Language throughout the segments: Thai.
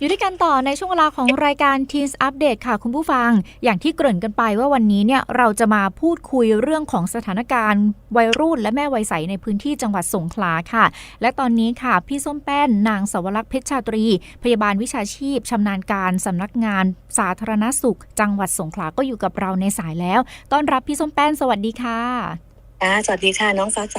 อยู่ด้วยกันต่อในช่วงเวลาของรายการ Teens Update ค่ะคุณผู้ฟัง อย่างที่เกริ่นกันไปว่าวันนี้เนี่ยเราจะมาพูดคุยเรื่องของสถานการณ์วัยรุ่นและแม่วัยใสในพื้นที่จังหวัดสงขลาค่ะ และตอนนี้ค่ะ พี่ส้มแป้นนางสวรักษ์เพชรชาตรี พยาบาลวิชาชีพชำนาญการสำนักงานสาธารณสุข จังหวัดสงขลาก็อยู่กับเราในสายแล้ว ต้อนรับพี่ส้มแป้นสวัสดีค่ะ ค่ะสวัสดีค่ะ น้องฟ้าใส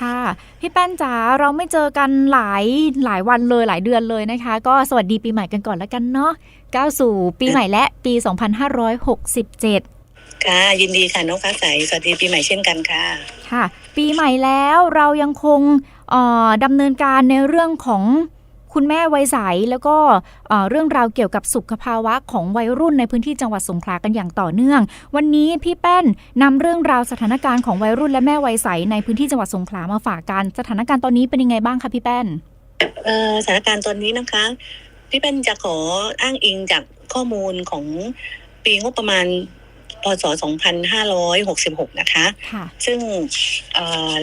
ค่ะ พี่แป้นจ๋าเราไม่เจอกันหลายหลายวันเลยหลายเดือนเลยนะคะ ก็สวัสดีปีใหม่กันก่อนแล้วกันเนาะก้าวสู่ปีใหม่และปี 2567 ค่ะ ยินดีค่ะ น้องฟ้าใส สวัสดีปีใหม่เช่นกันค่ะ ค่ะ ปีใหม่แล้วเรายังคงเอ่อดำเนินการในเรื่องของ คุณแม่วัยใสแล้วก็เอ่อเรื่องราวเกี่ยวกับสุขภาวะของวัยรุ่นในพื้นที่จังหวัดสงขลากันอย่างต่อเนื่อง วันนี้พี่แป้นนำเรื่องราวสถานการณ์ของวัยรุ่นและแม่วัยใสในพื้นที่จังหวัดสงขลามาฝากกันสถานการณ์ตอนนี้เป็นยังไงบ้างคะพี่แป้นเอ่อสถานการณ์ตอนนี้นะคะพี่เป็นจะขออ้างอิงจากข้อมูลของปีงบประมาณพศ 2566 นะคะค่ะซึ่งเอ่อ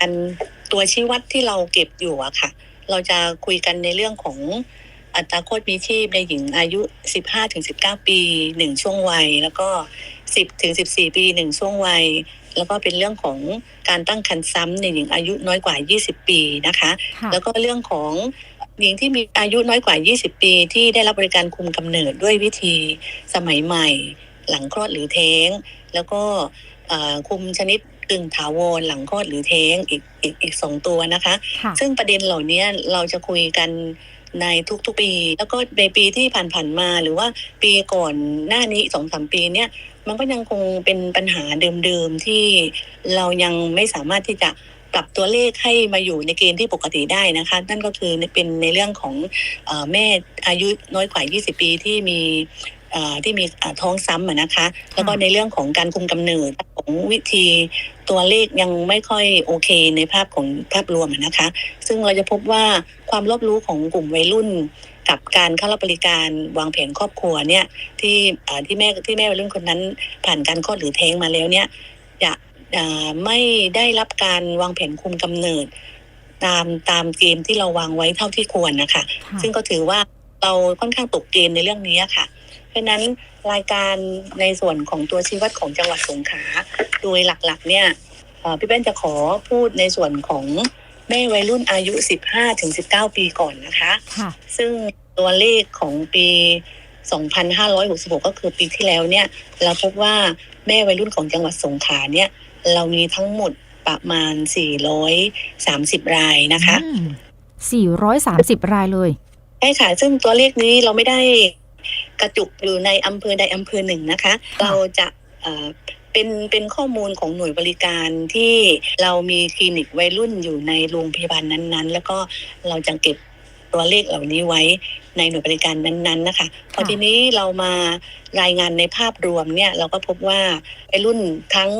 อันตัวชี้วัดที่เราเก็บอยู่อะค่ะ เราจะคุยกันในเรื่องของอัตราโคตรมีชีพในหญิงอายุ 15-19 ปีหนึ่งช่วงวัย แล้วก็ 10-14 ปีหนึ่งช่วงวัย แล้วก็เป็นเรื่องของการตั้งครรภ์ซ้ำในหญิงอายุน้อยกว่า 20 ปีนะคะค่ะแล้วก็เรื่องของหญิงที่มีอายุน้อยกว่า 20 ปี ที่ได้รับบริการคุมกำเนิดด้วยวิธีสมัยใหม่ หลังคลอดหรือเท้ง แล้วก็เอ่อคุมชนิด กึ่งถาวรหลังคลอดหรือเท้งอีกอีกอีกสองตัวนะคะค่ะซึ่งประเด็นเหล่านี้เราจะคุยกันในทุกๆปี แล้วก็ในปีที่ผ่านๆมาหรือว่าปีก่อนหน้านี้สองสามปีเนี่ยมันก็ยังคงเป็นปัญหาเดิมๆที่เรายังไม่สามารถที่จะปรับตัวเลขให้มาอยู่ในเกณฑ์ที่ปกติได้นะคะ นั่นก็คือเป็นในเรื่องของเออแม่อายุน้อยกว่า 20 ปีที่มีเอ่อ ที่มีอ่าท้องซ้ำอะนะคะ แล้วก็ในเรื่องของการคุมกำเนิดของวิธีตัวเลขยังไม่ค่อยโอเคในภาพของภาพรวมอะนะคะ ซึ่งเราจะพบว่าความรอบรู้ของกลุ่มวัยรุ่น กับการเข้ารับบริการวางแผนครอบครัวเนี่ยที่เอ่อที่แม่ที่แม่วัยรุ่นคนนั้น ผ่านการคลอดหรือแท้งมาแล้วเนี่ยจะเอ่อไม่ได้รับการวางแผนคุมกำเนิด ตามตามเกณฑ์ที่เราวางไว้เท่าที่ควรนะคะค่ะซึ่งก็ถือว่าเราค่อนข้างตกเกณฑ์ในเรื่องนี้ค่ะ เพราะฉะนั้นรายการในส่วนของตัวชี้วัดของจังหวัดสงขลาโดยหลักๆ เนี่ยเอ่อพี่เป้นจะขอพูดในส่วนของแม่วัยรุ่นอายุ 15-19 ปีก่อนนะคะค่ะซึ่งตัวเลขของปี 2566 ก็คือปีที่แล้วเนี่ย เราพบว่าแม่วัยรุ่นของจังหวัดสงขลาเนี่ย เรามีทั้งหมดประมาณ 430 รายนะคะอืม430 รายเลยใช่ค่ะ ซึ่งตัวเลขนี้เราไม่ได้ กระจุกอยู่ในอำเภอใดอำเภอหนึ่งนะคะค่ะเราจะเอ่อเป็นเป็นข้อมูลของหน่วยบริการที่เรามีคลินิกวัยรุ่นอยู่ในโรงพยาบาลนั้นๆ แล้วก็เราจะเก็บ ตัวเลขเหล่านี้ไว้ในหน่วยบริการนั้นๆนะคะพอทีนี้เรามารายงานในภาพรวมเนี่ยเราก็พบว่าวัยรุ่นทั้ง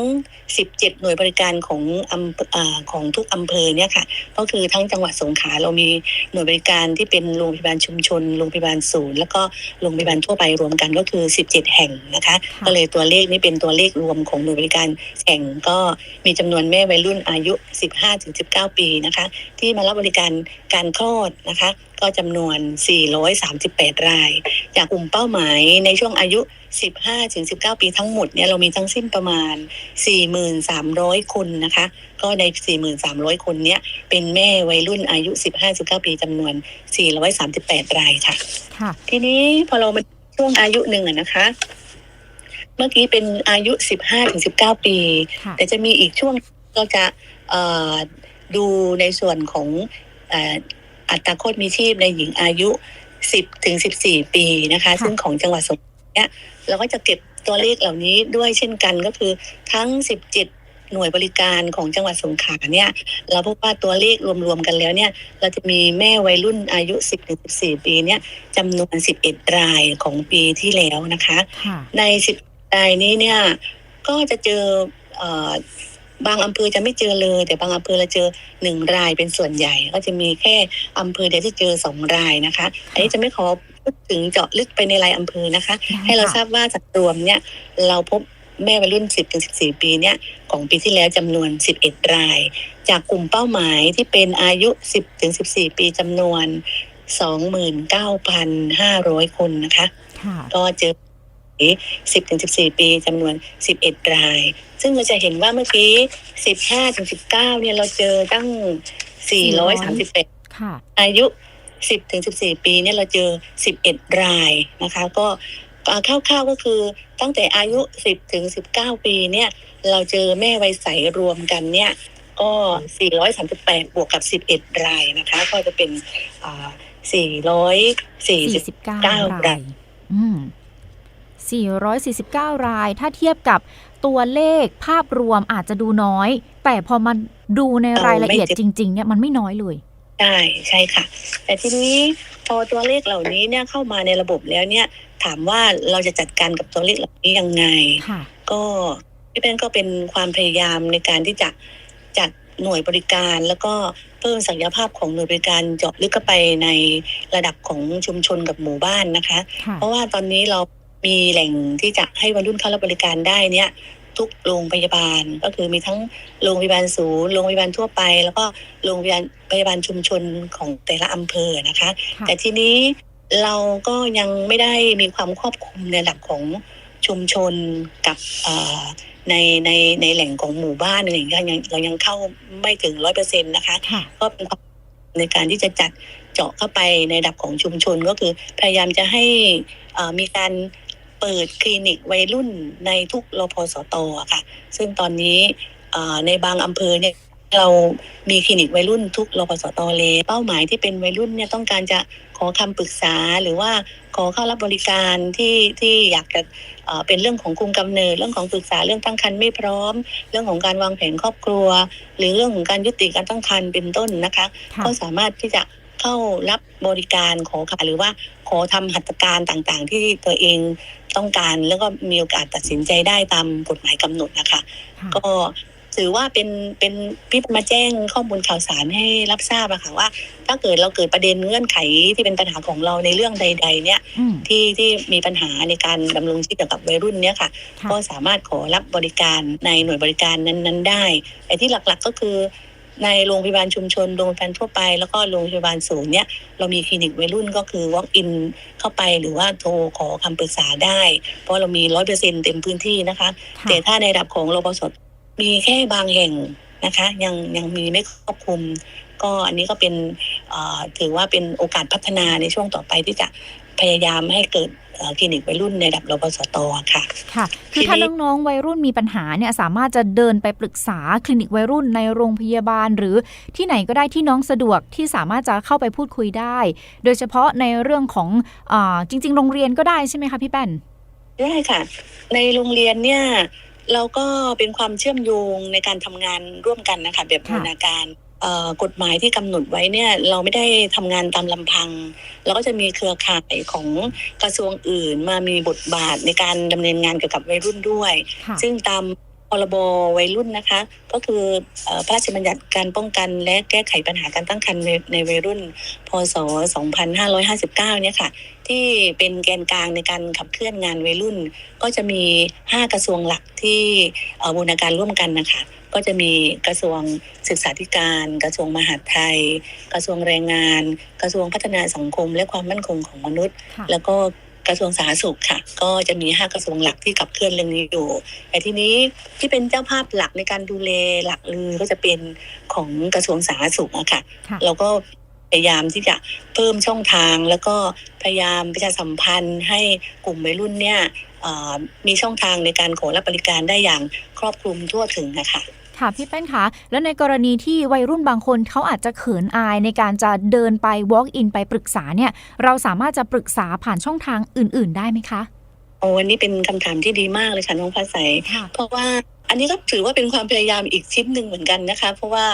17 หน่วยบริการของอำเภออ่าของทุกอำเภอเนี่ยค่ะก็คือทั้งจังหวัดสงขลาเรามีหน่วยบริการที่เป็นโรงพยาบาลชุมชนโรงพยาบาลศูนย์แล้วก็โรงพยาบาลทั่วไปรวมกันก็คือ 17 แห่งนะคะค่ะก็เลยตัวเลขนี้เป็นตัวเลขรวมของหน่วยบริการแห่งก็มีจำนวนแม่วัยรุ่นอายุ 15-19 ปีนะคะ ที่มารับบริการการคลอดนะคะก็จำนวน 438 ราย จากกลุ่มเป้าหมายในช่วงอายุ 15-19 ปีทั้งหมดเนี่ยเรามีทั้งสิ้นประมาณ 4,300 คนนะคะ ก็ใน 4,300 คนเนี้ยเป็นแม่วัยรุ่นอายุ 15-19 ปีจำนวน 438 รายค่ะค่ะทีนี้พอเรามาช่วงอายุหนึ่งอะนะคะ เมื่อกี้เป็นอายุ 15-19 ปีค่ะแต่จะมีอีกช่วงเราจะเอ่อดูในส่วนของเอ่ออัตราโคตรมีชีพในหญิงอายุ 10ถึง14 ปีนะคะค่ะซึ่งของจังหวัดสงขลาเนี่ยเราก็จะเก็บตัวเลขเหล่านี้ด้วยเช่นกันก็คือทั้ง 17 หน่วยบริการของจังหวัดสงขลาเนี่ย เราพบว่าตัวเลขรวมๆกันแล้วเนี่ย เราจะมีแม่วัยรุ่นอายุ 10ถึง14 ปีเนี่ยจำนวน 11 รายของปีที่แล้วนะคะค่ะในสิบรายนี้เนี่ยก็จะเจอเอ่อ บางอำเภอจะไม่เจอเลย แต่บางอำเภอเราเจอหนึ่งรายเป็นส่วนใหญ่ ก็จะมีแค่อำเภอเดียวที่เจอสองรายนะคะ อันนี้จะไม่ขอพูดถึงเจาะลึกไปในรายอำเภอนะคะได้ให้เราทค่ะราบว่าจากรวมเนี่ยเราพบแม่วัยรุ่น 10ถึง14 ปีเนี่ยของปีที่แล้วจำนวน 11 ราย จากกลุ่มเป้าหมายที่เป็นอายุ 10ถึง14 ปีจำนวน 29,500 คนนะคะค่ะก็เจอ 10ถึง14 ปีจำนวน 11 ราย ซึ่งเราจะเห็นว่าเมื่อกี้ 15ถึง19 เนี่ยเราเจอตั้ง 438 ค่ะอายุ 10ถึง14 ปีเนี่ยเราเจอ 11 รายนะคะก็อ่าคร่าวๆก็คือตั้งแต่อายุ 10 ถึง 19 ปีเนี่ย เราเจอแม่วัยใสรวมกันเนี่ย ก็ 438 บวกกับ 11 รายนะคะ ก็จะเป็นอ่า440 49เก้ารารายยอืม 449 ราย ถ้าเทียบกับตัวเลขภาพรวมอาจจะดูน้อย แต่พอมาดูในรายละเอียดจริง ๆ เนี่ยมันไม่น้อยเลยใช่ใช่ค่ะ แต่ทีนี้พอตัวเลขเหล่านี้เนี่ยเข้ามาในระบบแล้วเนี่ย ถามว่าเราจะจัดการกับตัวเลขเหล่านี้ยังไงค่ะก็พี่เป็นก็เป็นความพยายามในการที่จะจัดหน่วยบริการแล้วก็เพิ่มศักยภาพของหน่วยบริการเจาะลึกเข้าไปในระดับของชุมชนกับหมู่บ้านนะคะค่ะเพราะว่าตอนนี้เรา มีแหล่งที่จะให้วัยรุ่นเข้ารับบริการได้เนี่ยทุกโรงพยาบาลก็คือมีทั้งโรงพยาบาลศูนย์โรงพยาบาลทั่วไป แล้วก็โรงพยาบาลพยาบาลชุมชนของแต่ละอำเภอนะคะค่ะแต่ทีนี้เราก็ยังไม่ได้มีความครอบคลุมในระดับของชุมชนกับเอ่อในในในแหล่งของหมู่บ้านอะไรอย่างเงี้ยยังเรายังเข้าไม่ถึงร้อยเปอร์เซ็นต์นะคะค่ะก็เป็นความในการที่จะจัดเจาะเข้าไปในระดับของชุมชนก็คือพยายามจะให้เอ่อมีการ เปิดคลินิกวัยรุ่นในทุกรพสตอะค่ะ ซึ่งตอนนี้เอ่อในบางอำเภอเนี่ยเรามีคลินิกวัยรุ่นทุกรพสตเลย เป้าหมายที่เป็นวัยรุ่นเนี่ยต้องการจะขอคำปรึกษาหรือว่าขอเข้ารับบริการที่ที่อยากจะเอ่อเป็นเรื่องของคุมกำเนิด เรื่องของปรึกษาเรื่องตั้งครรภ์ไม่พร้อม เรื่องของการวางแผนครอบครัว หรือเรื่องของการยุติการตั้งครรภ์เป็นต้นนะคะค่ะก็สามารถที่จะเข้ารับบริการขอค่ะหรือว่าขอทำหัตถการต่างๆ ที่ตัวเอง ต้องการ แล้วก็มีโอกาสตัดสินใจได้ตามกฎหมายกำหนดนะคะค่ะก็ถือว่าเป็นเป็นพี่มาแจ้งข้อมูลข่าวสารให้รับทราบอะค่ะว่า ถ้าเกิดเราเกิดประเด็นเงื่อนไขที่เป็นปัญหาของเราในเรื่องใด ๆ เนี่ยอืมที่ที่มีปัญหาในการดำรงชีพเกี่ยวกับวัยรุ่นเนี่ยค่ะค่ะ ก็สามารถขอรับบริการในหน่วยบริการนั้น ๆ ได้ไอ้ที่หลักๆก็คือ ในโรงพยาบาลชุมชนโรงพยาบาลทั่วไป แล้วก็โรงพยาบาลศูนย์เนี่ยเรามีคลินิกวัยรุ่นก็คือ walk in เข้าไปหรือว่าโทรขอคำปรึกษาได้ เพราะเรามีร้อยเปอร์เซ็นเต็มพื้นที่นะคะค่ะแต่ถ้าในระดับของรปสมีแค่บางแห่งนะคะ ยังยังมีไม่ครอบคลุม ก็อันนี้ก็เป็นเอ่อถือว่าเป็นโอกาสพัฒนาในช่วงต่อไปที่จะพยายามให้เกิดเอ่อ คลินิกวัยรุ่นในระดับรปสตค่ะค่ะ คือถ้าทีนี้น้องๆวัยรุ่นมีปัญหาเนี่ยสามารถจะเดินไปปรึกษาคลินิกวัยรุ่นในโรงพยาบาล หรือที่ไหนก็ได้ที่น้องสะดวกที่สามารถจะเข้าไปพูดคุยได้ โดยเฉพาะในเรื่องของอาจริง ๆ โรงเรียนก็ได้ใช่ไหมคะพี่แป้นได้ค่ะ ในโรงเรียนเนี่ยเราก็เป็นความเชื่อมโยงในการทำงานร่วมกันนะคะแบบบูรณาการเอ่อ กฎหมายที่กำหนดไว้เนี่ยเราไม่ได้ทำงานตามลำพัง เราก็จะมีเครือข่ายของกระทรวงอื่นมามีบทบาทในการดำเนินงานเกี่ยวกับวัยรุ่นด้วยค่ะซึ่งตามพรบวัยรุ่นนะคะ ก็คือเอ่อพระราชบัญญัติการป้องกันและแก้ไขปัญหาการตั้งครรภ์ในในวัยรุ่น พศ 2559 เนี่ยค่ะ ที่เป็นแกนกลางในการขับเคลื่อนงานวัยรุ่น ก็จะมี 5 กระทรวงหลักที่เอ่อบูรณาการร่วมกันนะคะ ก็จะมีกระทรวงศึกษาธิการ กระทรวงมหาดไทย กระทรวงแรงงาน กระทรวงพัฒนาสังคม และความมั่นคงของมนุษย์ค่ะแล้วก็กระทรวงสาธารณสุขค่ะ ก็จะมี 5 กระทรวงหลักที่ขับเคลื่อนเรื่องนี้อยู่ แต่ทีนี้ที่เป็นเจ้าภาพหลักในการดูแลหลักเลยก็จะเป็นของกระทรวงสาธารณสุขอะค่ะค่ะเราก็พยายามที่จะเพิ่มช่องทางแล้วก็พยายามประชาสัมพันธ์ให้กลุ่มวัยรุ่นเนี่ยเอ่อมีช่องทางในการขอรับบริการได้อย่างครอบคลุมทั่วถึงนะคะ ค่ะพี่แป้นคะแล้วในกรณีที่วัยรุ่นบางคนเขาอาจจะเขินอายในการจะเดินไป walk in ไปปรึกษาเนี่ย เราสามารถจะปรึกษาผ่านช่องทางอื่น ๆ ได้ไหมคะโอ้วันนี้เป็นคำถามที่ดีมากเลยค่ะน้องฟ้าใสค่ะเพราะว่าอันนี้ก็ถือว่าเป็นความพยายามอีกชิ้นหนึ่งเหมือนกันนะคะ เพราะว่า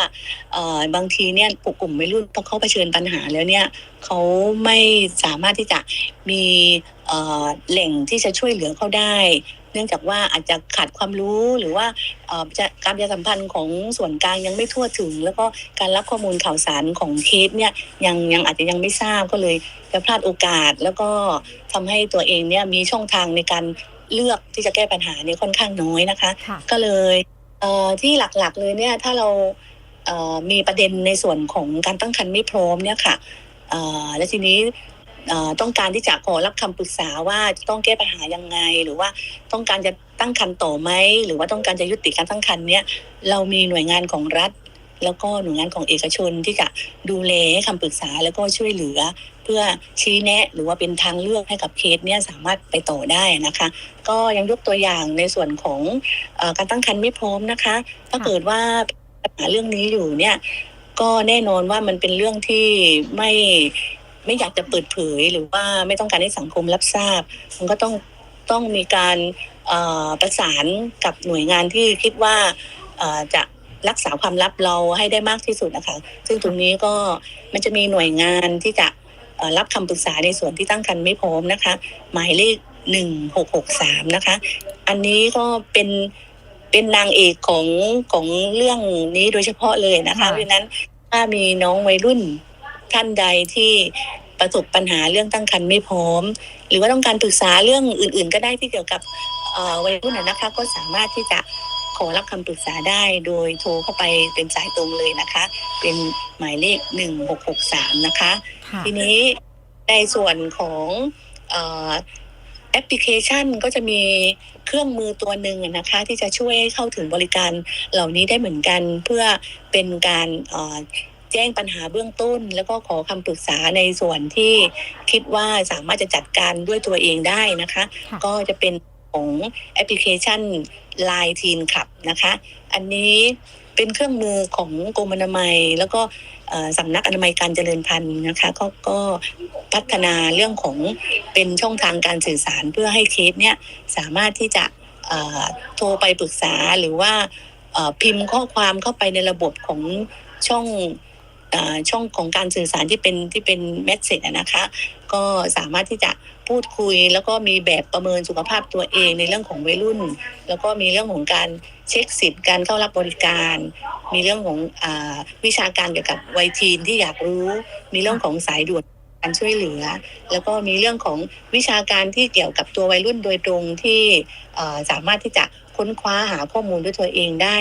เอ่อบางทีเนี่ยกลุ่มวัยรุ่นพอเขาเผชิญปัญหาแล้วเนี่ยเขาไม่สามารถที่จะมีเอ่อแหล่งที่จะช่วยเหลือเขาได้เนื่องจากว่าอาจจะขาดความรู้หรือว่าเอ่อจะการประชาสัมพันธ์ของส่วนกลางยังไม่ทั่วถึง แล้วก็การรับข้อมูลข่าวสารของเคสเนี่ยยังยังอาจจะยังไม่ทราบก็เลยจะพลาดโอกาส แล้วก็ทำให้ตัวเองเนี่ยมีช่องทางในการเลือกที่จะแก้ปัญหาเนี่ยค่อนข้างน้อยนะคะค่ะก็เลยเอ่อที่หลักๆเลยเนี่ยถ้าเราเอ่อมีประเด็นในส่วนของการตั้งครรภ์ไม่พร้อมเนี่ยค่ะเอ่อและทีนี้เอ่อ ต้องการที่จะขอรับคำปรึกษาว่าต้องแก้ปัญหายังไง หรือว่าต้องการจะตั้งครรภ์ต่อไหมหรือว่าต้องการจะยุติการตั้งครรภ์เนี้ยเรามีหน่วยงานของรัฐ แล้วก็หน่วยงานของเอกชนที่จะดูแลให้คำปรึกษาแล้วก็ช่วยเหลือ เพื่อชี้แนะ หรือว่าเป็นทางเลือกให้กับเคสเนี่ยสามารถไปต่อได้นะคะ ก็ยังยกตัวอย่างในส่วนของอการตั้งครรภ์ไม่พร้อมนะคะถ้าเกิดว่าปัญหาเรื่องนี้อยู่เนี่ยก็แน่นอนว่ามันเป็นเรื่องที่ไม่ ไม่อยากจะเปิดเผยหรือว่าไม่ต้องการให้สังคมรับทราบ มันก็ต้องต้องมีการเอ่อประสานกับหน่วยงานที่คิดว่าเอ่อจะรักษาความลับเราให้ได้มากที่สุดนะคะ ซึ่งตรงนี้ก็มันจะมีหน่วยงานที่จะเอ่อรับคำปรึกษาในส่วนที่ตั้งครรภ์ไม่พร้อมนะคะ หมายเลขหนึ่งหกหกสามนะคะ อันนี้ก็เป็นเป็นนางเอกของของเรื่องนี้โดยเฉพาะเลยนะคะค่ะเพราะฉะนั้นถ้ามีน้องวัยรุ่น ท่านใดที่ประสบปัญหาเรื่องตั้งครรภ์ไม่พร้อม หรือว่าต้องการปรึกษาเรื่องอื่น ๆ ก็ได้ที่เกี่ยวกับเอ่อวัยรุ่นนะนะคะก็สามารถที่จะขอรับคำปรึกษาได้โดยโทรเข้าไปเป็นสายตรงเลยนะคะ เป็นหมายเลขหนึ่งหกหกสามนะคะค่ะทีนี้ในส่วนของเอ่อแอปพลิเคชันก็จะมีเครื่องมือตัวหนึ่งอะนะคะ ที่จะช่วยให้เข้าถึงบริการเหล่านี้ได้เหมือนกันเพื่อเป็นการเอ่อ แจ้งปัญหาเบื้องต้น แล้วก็ขอคำปรึกษาในส่วนที่คิดว่าสามารถจะจัดการด้วยตัวเองได้นะคะค่ะก็จะเป็นของแอปพลิเคชัน Line Teen Club นะคะ อันนี้เป็นเครื่องมือของกรมอนามัย แล้วก็เอ่อสำนักอนามัยการเจริญพันธุ์นะคะก็ก็พัฒนาเรื่องของเป็นช่องทางการสื่อสารเพื่อให้เคสเนี่ยสามารถที่จะเอ่อโทรไปปรึกษาหรือว่าเอ่อพิมพ์ข้อความเข้าไปในระบบของช่องเอ่อ ช่องของการสื่อสารที่เป็นที่เป็นเมสเซจนะคะ ก็สามารถที่จะพูดคุย แล้วก็มีแบบประเมินสุขภาพตัวเองในเรื่องของวัยรุ่น แล้วก็มีเรื่องของการเช็คสิทธิ์การเข้ารับบริการ มีเรื่องของอวิชาการเกี่ยวกับวัยทีนที่อยากรู้ มีเรื่องของสายด่วน การช่วยเหลือ แล้วก็มีเรื่องของวิชาการที่เกี่ยวกับตัววัยรุ่นโดยตรงที่สามารถที่จะค้นคว้าหาข้อมูลด้วยตัวเองได้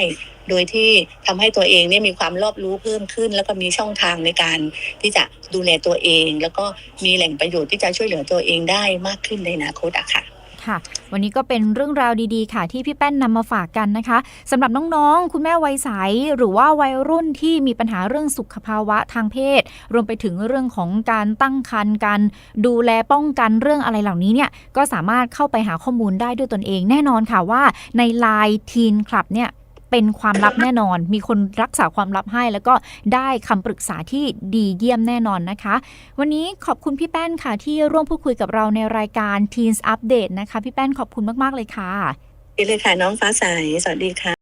โดยที่ทำให้ตัวเองเนี่ยมีความรอบรู้เพิ่มขึ้น แล้วก็มีช่องทางในการที่จะดูแลตัวเอง แล้วก็มีแหล่งประโยชน์ที่จะช่วยเหลือตัวเองได้มากขึ้นในอนาคตอะค่ะ ค่ะ วันนี้ก็เป็นเรื่องราวดีๆ ค่ะ ที่พี่แป้นนำมาฝากกันนะคะสำหรับน้องๆ คุณแม่วัยใสหรือว่าวัยรุ่นที่มีปัญหาเรื่องสุขภาวะทางเพศ รวมไปถึงเรื่องของการตั้งครรภ์การดูแลป้องกันเรื่องอะไรเหล่านี้เนี่ยก็สามารถเข้าไปหาข้อมูลได้ด้วยตนเองแน่นอนค่ะว่าในไลน์ทีนคลับเนี่ย เป็นความลับแน่นอน มีคนรักษาความลับให้ แล้วก็ได้คำปรึกษาที่ดีเยี่ยมแน่นอนนะคะ วันนี้ขอบคุณพี่แป้นค่ะ ที่ร่วมพูดคุยกับเราในรายการ Teens Update นะคะ พี่แป้นขอบคุณมาก ๆ เลยค่ะ ดีเลยค่ะ น้องฟ้าใส สวัสดีค่ะ